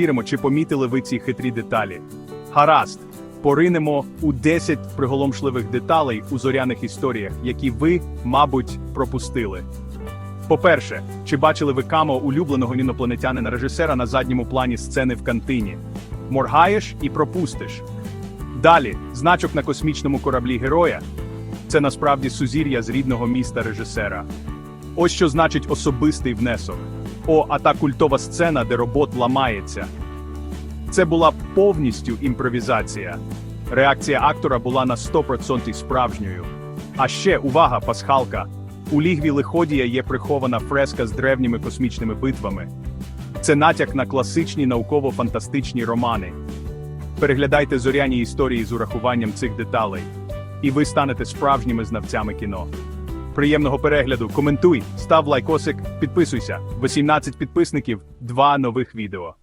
Віримо, чи помітили ви ці хитрі деталі. Гаразд, поринемо у 10 приголомшливих деталей у зоряних історіях, які ви, мабуть, пропустили. По-перше, чи бачили ви камо улюбленого інопланетянина режисера на задньому плані сцени в кантині? Моргаєш і пропустиш. Далі, значок на космічному кораблі героя це насправді сузір'я з рідного міста режисера. Ось що значить особистий внесок. О, а та культова сцена, де робот ламається. Це була повністю імпровізація. Реакція актора була на 100% справжньою. А ще увага, пасхалка. У лігві Лиходія є прихована фреска з древніми космічними битвами. Це натяк на класичні науково-фантастичні романи. Переглядайте зоряні історії з урахуванням цих деталей, і ви станете справжніми знавцями кіно. Приємного перегляду, коментуй, став лайкосик, підписуйся. 18 підписників, два нових відео.